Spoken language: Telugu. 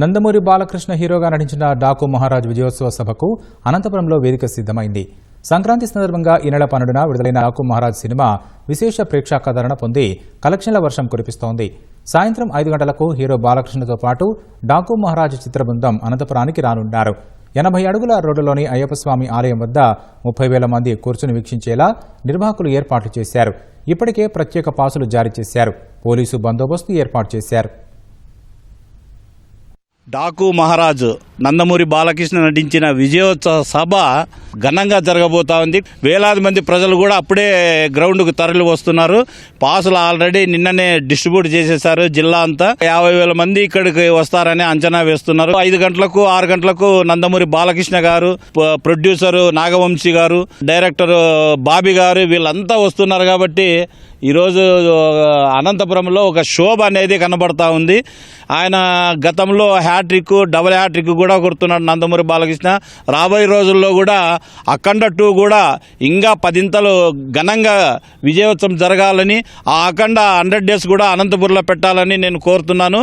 నందమూరి బాలకృష్ణ హీరోగా నటించిన డాకు మహారాజ్ విజయోత్సవ సభకు అనంతపురంలో వేదిక సిద్ధమైంది. సంక్రాంతి సందర్భంగా ఈ నెల పన్నెండున విడుదలైన డాకు మహారాజ్ సినిమా విశేష ప్రేక్షాదరణ పొంది కలెక్షన్ల వర్షం కురిపిస్తోంది. సాయంత్రం ఐదు గంటలకు హీరో బాలకృష్ణతో పాటు డాకు మహారాజ్ చిత్ర బృందం అనంతపురానికి రానున్నారు. ఎనభై అడుగుల రోడ్డులోని అయ్యప్పస్వామి ఆలయం వద్ద ముప్పై వేల మంది కూర్చుని వీక్షించేలా నిర్వాహకులు ఏర్పాట్లు చేశారు. ఇప్పటికే ప్రత్యేక పాసులు జారీ చేశారు. పోలీసు బందోబస్తు ఏర్పాటు చేశారు. డాకు మహారాజు నందమూరి బాలకృష్ణ నటించిన విజయోత్సవ సభ ఘనంగా జరగబోతా ఉంది. వేలాది మంది ప్రజలు కూడా అప్పుడే గ్రౌండ్కు తరలి వస్తున్నారు. పాసులు ఆల్రెడీ నిన్ననే డిస్ట్రిబ్యూట్ చేసేసారు జిల్లా అంతా. యాభై వేల మంది ఇక్కడికి వస్తారని అంచనా వేస్తున్నారు. ఐదు గంటలకు ఆరు గంటలకు నందమూరి బాలకృష్ణ గారు ప్రొడ్యూసరు ప్రొడ్యూసర్ నాగవంశీ గారు డైరెక్టర్ బాబీ గారు వీళ్ళంతా వస్తున్నారు కాబట్టి ఈరోజు అనంతపురంలో ఒక శోభ అనేది కనబడతా ఉంది. ఆయన గతంలో హ్యాట్రిక్ డబుల్ హ్యాట్రిక్ కూడా కొడుతున్నాడు నందమూరి బాలకృష్ణ. రాబోయే రోజుల్లో కూడా అఖండ టూ కూడా ఇంకా పదింతలు ఘనంగా విజయోత్సవం జరగాలని ఆ అఖండ హండ్రెడ్ డేస్ కూడా అనంతపురంలో పెట్టాలని నేను కోరుతున్నాను.